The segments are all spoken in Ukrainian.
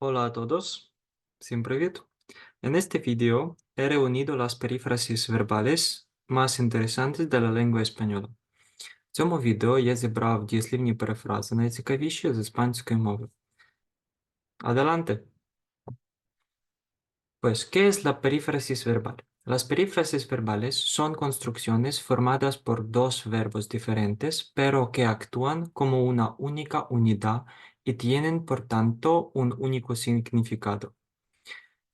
Hola a todos, всім привіт. En este video he reunido las perífrasis verbales más interesantes de la lengua española. В цьому відео я зібрав дієслівні перефрази найцікавіші з іспанської мови. Adelante. Pues, ¿qué es la perífrasis verbal? Las perífrasis verbales son construcciones formadas por dos verbos diferentes, pero que actúan como una única unidad y tienen, por tanto, un único significado.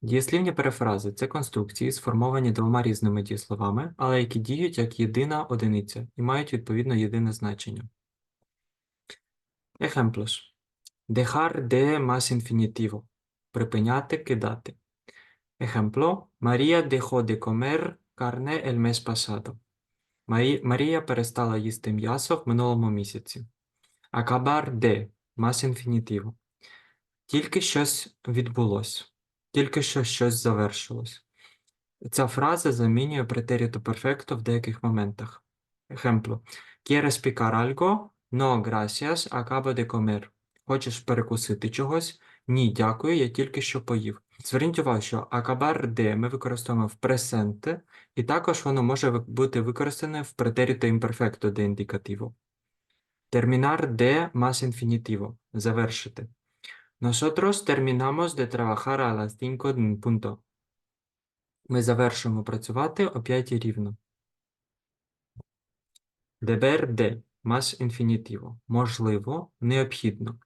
Дієслівні перефрази це конструкції, сформовані двома різними дієсловами, але які діють як єдина одиниця і мають відповідно єдине значення. Ejemplos. Dejar de más infinitivo. Припиняти, кидати. Ejemplo. María dejó de comer carne el mes pasado. Марія перестала їсти м'ясо в минулому місяці. Acabar de más infinitivo. Тільки щось відбулось. Тільки що щось завершилось. Ця фраза замінює претеріто перфекто в деяких моментах. Ejemplo. ¿Quieres picar algo? No, gracias, acabo de comer. Хочеш перекусити чогось? Ні, дякую, я тільки що поїв. Зверніть увагу, що acabar de ми використовуємо в пресенте, і також воно може бути використане в претеріто імперфекто de indicativo. Terminar de más infinitivo. Завершити. Nosotros terminamos de trabajar a las 5 en punto. Ми завершимо працювати о 5 рівно. Deber de más infinitivo. Можливо, необхідно.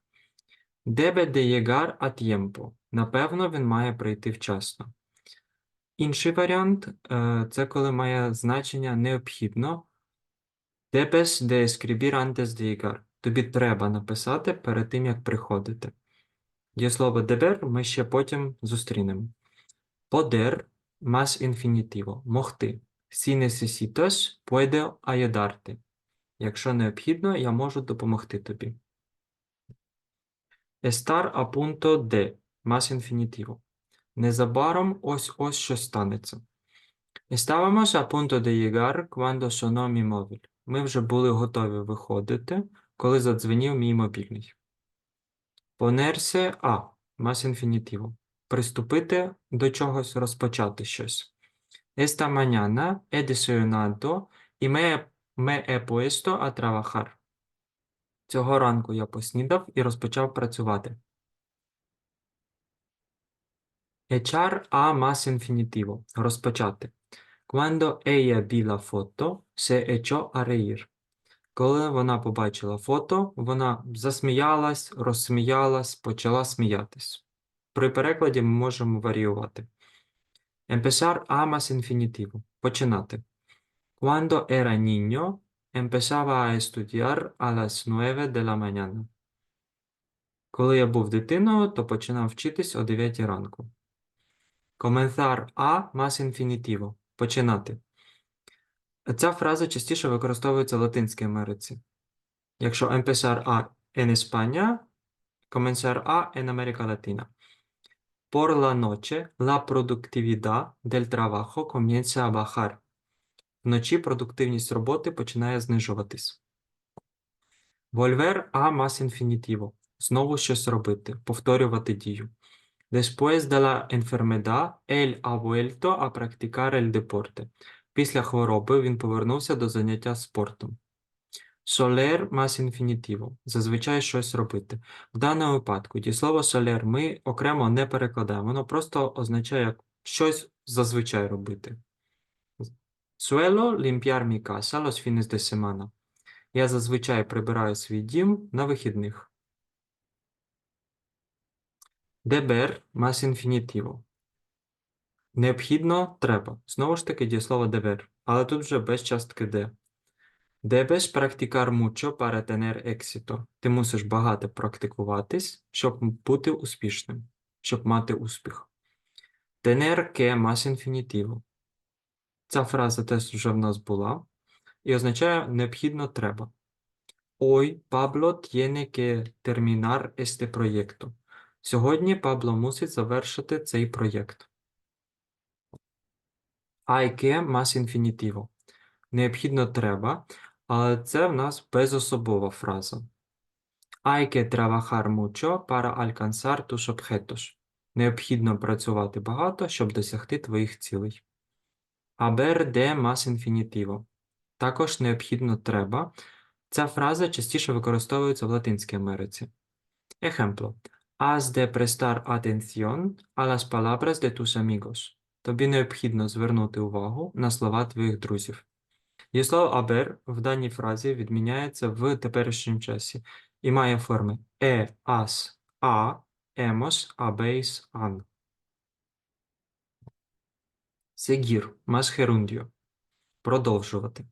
Debe de llegar a tiempo. Напевно, він має прийти вчасно. Інший варіант е, це коли має значення необхідно. Debes de escribir antes de llegar. Тобі треба написати перед тим, як приходити. Дієслово deber ми ще потім зустрінемо. Poder más infinitivo. Могти. Si necesitas, puedo ayudarte. Якщо необхідно, я можу допомогти тобі. Estar a punto de. Más infinitivo. Незабаром ось-ось що станеться. Estábamos a punto de llegar cuando sonó mi móvil. Ми вже були готові виходити, коли задзвенів мій мобільний. Ponerse a. Más infinitivo. Приступити до чогось, розпочати щось. Esta mañana he desayunado y me, me he puesto a trabajar. Цього ранку я поснідав і розпочав працювати. Echar a más infinitivo. Розпочати. Cuando ella vi la foto, echó a reír. Коли вона побачила фото, вона засміялась, розсміялась, почала сміятись. При перекладі ми можемо варіювати. Empezar a más infinitivo. Починати. Cuando era niño, empezaba a estudiar a las 9 de la mañana. Коли я був дитиною, то починав вчитись о 9 ранку. Comenzar a más infinitivo. Починати. Ця фраза частіше використовується в Латинській Америці. Якщо empezar a en España, comenzar a en América Latina. Por la noche, la productividad del trabajo comienza a bajar. Вночі продуктивність роботи починає знижуватись. Volver a más infinitivo. Знову щось робити, повторювати дію. Después de la enfermedad, él ha vuelto a practicar el deporte. Після хвороби він повернувся до заняття спортом. Soler más infinitivo. Зазвичай щось робити. В даному випадку дієслово soler ми окремо не перекладаємо, воно просто означає щось зазвичай робити. Suelo limpiar mi casa los fines de semana. Я зазвичай прибираю свій дім на вихідних. Deber más infinitivo. Необхідно треба. Знову ж таки дієслово deber, але тут вже без частки de. Debes practicar mucho para tener éxito. Ти мусиш багато практикуватись, щоб бути успішним, щоб мати успіх. Tener que más infinitivo. Ця фраза теж вже в нас була і означає необхідно треба. Hoy Pablo tiene que terminar este proyecto. Сьогодні Пабло мусить завершити цей проєкт. Que más infinitivo. Необхідно треба, але це в нас безособова фраза. Hay que trabajar mucho para alcanzar tus. Необхідно працювати багато, щоб досягти твоїх цілей. Haber de más infinitivo. Також необхідно треба. Ця фраза частіше використовується в Латинській Америці. Ejemplo. Has de prestar atención a las palabras de tus amigos. Тобі необхідно звернути увагу на слова твоїх друзів. Дієслово haber в даній фразі відміняється в теперішньому часі і має форми as, a, hemos, habéis, han. Seguir, más gerundio. Продовжувати.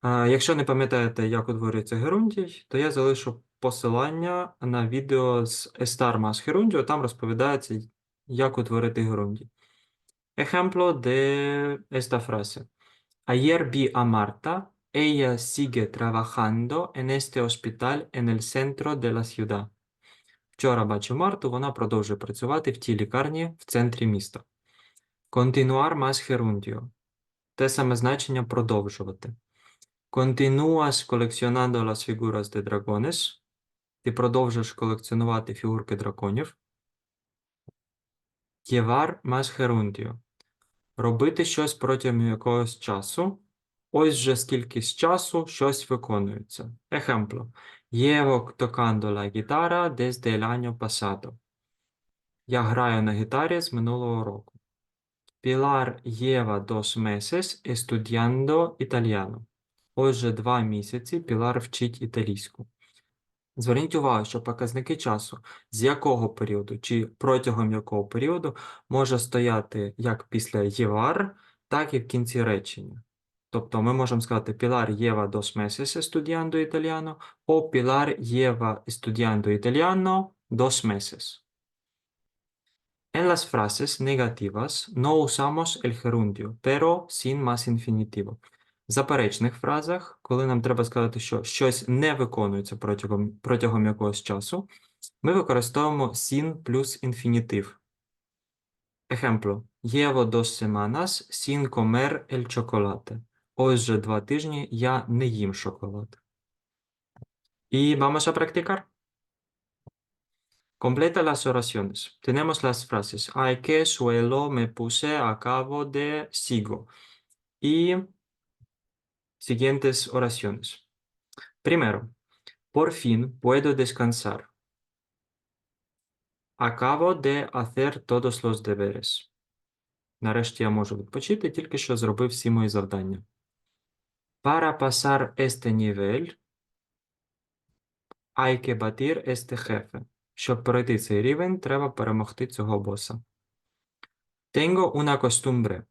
А, Якщо не пам'ятаєте, як утворюється герундій, то я залишу посилання на відео з más gerundio, там розповідається, як утворити герундій. Ejemplo de esta frase. Ayer vi a Marta. Ella sigue trabajando en este hospital en el centro de la ciudad. Вчора бачив Марту, вона продовжує працювати в тій лікарні в центрі міста. Continuar más gerundio. Те саме значення продовжувати. Continúas coleccionando las figuras de dragones. Ти продовжуєш колекціонувати фігурки драконів. Más gerundio. Робити щось протягом якогось часу. Ось вже скільки з часу щось виконується. Ejemplo. Llevo tocando la guitarra desde el año. Я граю на гітарі з минулого року. Pilar lleva dos meses estudiando italiano. Ось вже два місяці Пілар вчить італійську. Зверніть увагу, що показники часу, з якого періоду чи протягом якого періоду може стояти як після євар, так і в кінці речення. Тобто ми можемо сказати Pilar lleva dos meses estudiando italiano o Pilar lleva estudiando italiano dos meses. En las frases negativas no usamos el gerundio, pero sin más infinitivo. В заперечних фразах, коли нам треба сказати, що щось не виконується протягом, протягом якогось часу, ми використовуємо sin плюс інфінітив. Ejemplo. Llevo dos semanas sin comer el. Ось вже два тижні я не їм шоколад. Y vamos a practicar. Completa las oraciones. Tenemos las frases. Ay, que suelo, me puse, acabo de, sigo. Y siguientes oraciones. Primero, por fin puedo descansar. Acabo de hacer todos los deberes. Нарешті я можу відпочити, тільки що зробив всі мої завдання. Para pasar este nivel, hay que batir este jefe. Щоб пройти цей рівень, треба перемогти цього боса. Tengo una costumbre.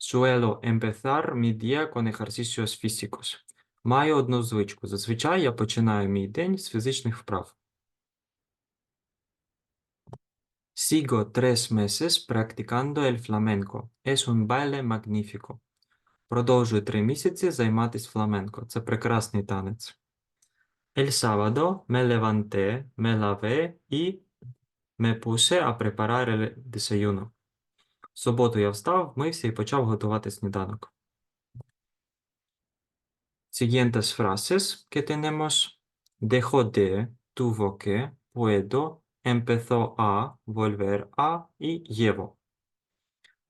Suelo empezar mi día con ejercicios físicos. Маю одну звичку. Зазвичай я починаю мій день з фізичних вправ. Sigo tres meses practicando el flamenco. Es un baile magnífico. Продовжую три місяці займатись фламенко. Це прекрасний танець. El sábado me levanté, me lavé y me puse a preparar el desayuno. В суботу я встав, вмився і почав готувати сніданок. Siguientes frases que tenemos. Dejó de, tuvo que, puedo, empezó a, volver a y llevo.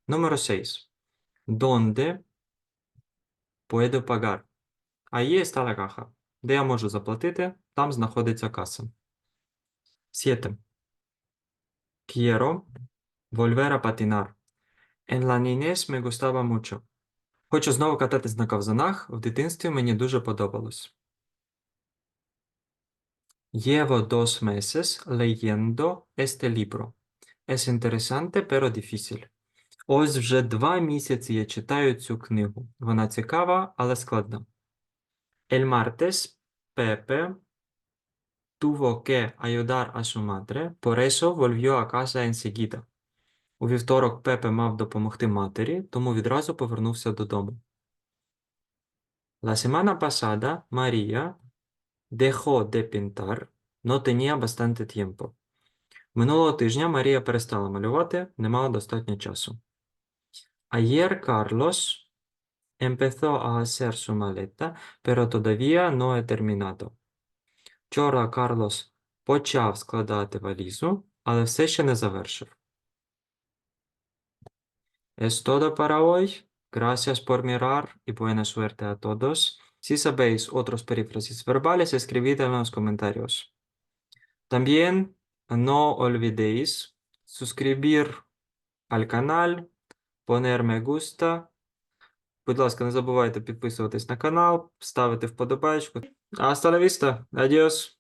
Número 6. ¿Dónde puedo pagar? Ahí está la caja. Де я можу заплатити, там знаходиться каса. 7. Quiero volver a patinar. En la niñez me gustaba mucho. Хочу знову кататись на ковзанах. В дитинстві мені дуже подобалось. Llevo dos meses leyendo este libro. Es interesante, pero difícil. Ось вже два місяці я читаю цю книгу. Вона цікава, але складна. El martes, Pepe tuvo que ayudar a su madre, por eso volvió a casa enseguida. У вівторок Пепе мав допомогти матері, тому відразу повернувся додому. La semana pasada, María dejó de pintar, no tenía bastante tiempo. Минулого тижня Марія перестала малювати, не мала достатньо часу. Ayer Carlos empezó a hacer su maleta, pero todavía no he terminado. Вчора Карлос почав складати валізу, але все ще не завершив. Es todo para hoy. Gracias por mirar y buena suerte a todos. Si sabéis otros perífrasis verbales, escribid en los comentarios. También no olvidéis suscribir al canal, poner me gusta. Будь ласка, не забувайте підписуватись на канал, ставити вподобайку. Hasta la vista. Adiós.